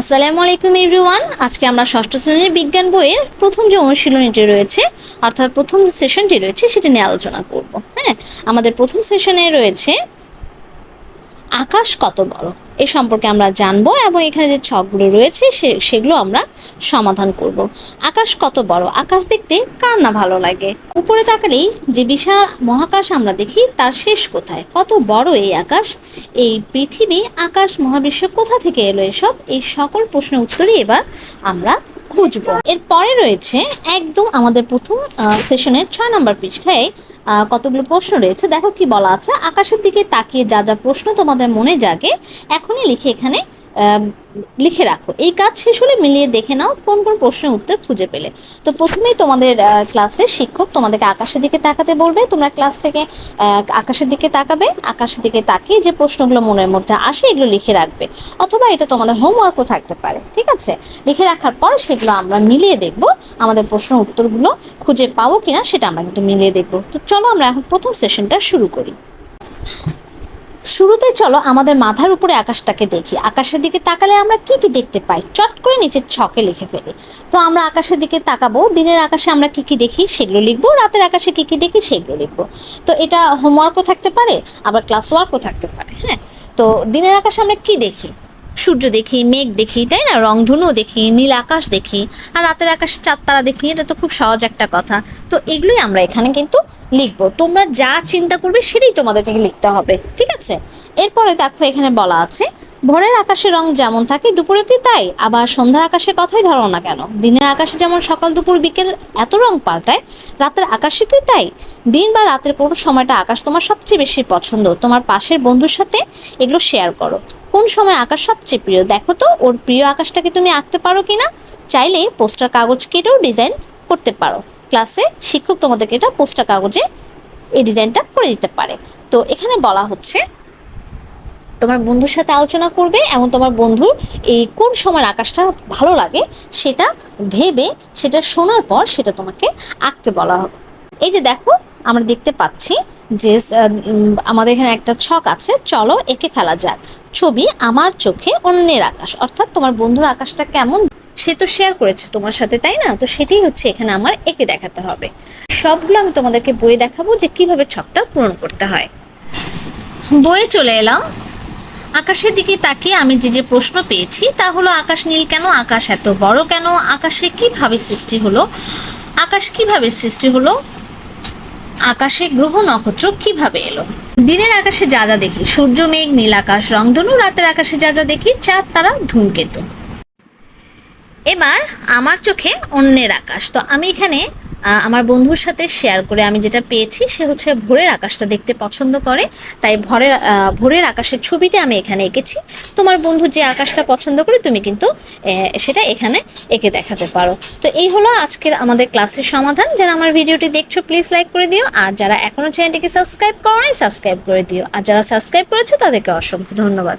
আসসালামু আলাইকুম এভরিওয়ান। আজকে আমরা ষষ্ঠ শ্রেণির বিজ্ঞান বইয়ের প্রথম যে অনুশীলনীটি রয়েছে, অর্থাৎ প্রথম যে সেশনটি রয়েছে, সেটি নিয়ে আলোচনা করব হ্যাঁ? আমাদের প্রথম সেশনে রয়েছে, আকাশ কত বড়? এ সম্পর্কে আমরা জানব এবং এখানে যে ছকগুলো রয়েছে, সে, সেগুলো আমরা সমাধান করব। আকাশ কত বড়? আকাশ দেখতে কার না ভালো লাগে? উপরে তাকালেই যে বিশাল মহাকাশ আমরা দেখি, তার শেষ কোথায়? কত বড় এই আকাশ? এই পৃথিবী, আকাশ, মহাবিশ্ব কোথা থেকে এলো এসব? এই সকল প্রশ্নের উত্তরই এবার আমরা খুঁজবো। এরপরে রয়েছে একদম আমাদের প্রথম সেশনের ছয় নম্বর পৃষ্ঠায় কতগুলো প্রশ্ন রয়েছে। দেখো কি বলা আছে, আকাশের দিকে তাকিয়ে যা যা প্রশ্ন তোমাদের মনে জাগে, এখনই লিখে এখানে লিখে রাখো। এই কাজ শেষ হলে মিলিয়ে দেখে নাও কোন কোন প্রশ্নের উত্তর খুঁজে পেলে। তো প্রথমেই তোমাদের ক্লাসের শিক্ষক তোমাদেরকে আকাশের দিকে তাকাতে বলবে। তোমরা ক্লাস থেকে আকাশের দিকে তাকাবে। আকাশের দিকে তাকিয়ে যে প্রশ্নগুলো মনের মধ্যে আসে এগুলো লিখে রাখবে। অথবা এটা তোমাদের হোমওয়ার্কও থাকতে পারে, ঠিক আছে? লিখে রাখার পর সেগুলো আমরা মিলিয়ে দেখব আমাদের প্রশ্নের উত্তরগুলো খুঁজে পাবো কিনা সেটা আমরা কিন্তু মিলিয়ে দেখব। তো চলো আমরা এখন প্রথম সেশনটা শুরু করি। শুরুতে চলো আমাদের মাথার উপরে আকাশটাকে দেখি। আকাশের দিকে তাকালে আমরা কি কি দেখতে পাই? চট করে নিচের ছকে লিখে ফেলি। তো আমরা আকাশের দিকে তাকাবো, দিনের আকাশে আমরা কি কি দেখি সেগুলো লিখব, রাতের আকাশে কি কি দেখি সেগুলো লিখব। তো এটা হোমওয়ার্কও থাকতে পারে, আবার ক্লাস ওয়ার্কও থাকতে পারে হ্যাঁ? তো দিনের আকাশে আমরা কি দেখি? সূর্য দেখি, মেঘ দেখি, তাই না? রংধনু দেখি, নীল আকাশ দেখি, আর রাতের আকাশে চাঁদ তারা দেখি, এটা তো খুব সহজ একটা কথা। তো এগুলোই আমরা এখানে কিন্তু লিখব। তোমরা যা চিন্তা করবে সেটাই তোমাদেরকে লিখতে হবে, ঠিক আছে? এরপরে দেখো, এখানে বলা আছে, ভোরের আকাশে রং যেমন থাকে দুপুরে কি তাই? আবার সন্ধ্যা আকাশের কথাই ধরো না কেন? দিনের আকাশে যেমন সকাল, দুপুর, বিকেল এত রং পাল্টায়, রাতের আকাশে কি তাই? দিন বা রাতের কোন সময়টা আকাশ তোমার সবচেয়ে বেশি পছন্দ। তোমার পাশের বন্ধুর সাথে এগুলো শেয়ার করো। কোন সময় আকাশ সবচেয়ে প্রিয়? দেখো তো, ওর প্রিয় আকাশটাকে তুমি আঁকতে পারো কিনা? চাইলে পোস্টার কাগজ কেটেও ডিজাইন করতে পারো। ক্লাসে শিক্ষক তোমাদেরকে এটা পোস্টার কাগজে এই ডিজাইনটা করে দিতে পারে। তো এখানে বলা হচ্ছে, তোমার বন্ধুর সাথে আলোচনা করবে এবং তোমার বন্ধুর এই কোন সময় আকাশটা ভালো লাগে সেটা ভেবে, সেটা শোনার পর সেটা তোমাকে আঁকতে বলা হবে। এই যে দেখো আমরা দেখতে পাচ্ছি যে আমাদের এখানে একটা ছক আছে। চলো এঁকে ফেলা যাক। ছবি আমার চোখে অন্যের আকাশ। অর্থাৎ তোমার বন্ধুর আকাশটা কেমন? সে তো শেয়ার করেছে তোমার সাথে, তাই না? তো সেটাই হচ্ছে এখানে আমার এঁকে দেখাতে হবে। সবগুলো আমি তোমাদেরকে বই দেখাবো যে কীভাবে ছকটা পূরণ করতে হয়। বইয়ে চলে এলাম। আকাশের দিকে তাকিয়ে আমি যে যে প্রশ্ন পেয়েছি, তা হলো, আকাশ নীল কেন? আকাশ এত বড় কেন? আকাশে কীভাবে সৃষ্টি হলো? আকাশ কীভাবে সৃষ্টি হলো? আকাশে গ্রহ নক্ষত্র কীভাবে এলো? দিনের আকাশে যা যা দেখি, সূর্য, মেঘ, নীল আকাশ রংধনু রাতের আকাশে যা যা দেখি, চাঁদ, তারা, ধূমকেতু। এবার আমার চোখে অন্যের আকাশ। তো আমি এখানে আমার বন্ধুর সাথে শেয়ার করে আমি যেটা পেয়েছি, সে হচ্ছে ভোরের আকাশটা দেখতে পছন্দ করে। তাই ভোরের ভোরের আকাশের ছবিটা আমি এখানে এঁকেছি। তোমার বন্ধু যে আকাশটা পছন্দ করে, তুমি কিন্তু সেটা এখানে এঁকে দেখাতে পারো। তো এই হলো আজকের আমাদের ক্লাসের সমাধান। যারা আমার ভিডিওটি দেখছ প্লিজ লাইক করে দিও। আর যারা এখনও চ্যানেলটিকে সাবস্ক্রাইব করো সাবস্ক্রাইব করে দিও। আর যারা সাবস্ক্রাইব করেছে, তাদেরকে অসংখ্য ধন্যবাদ।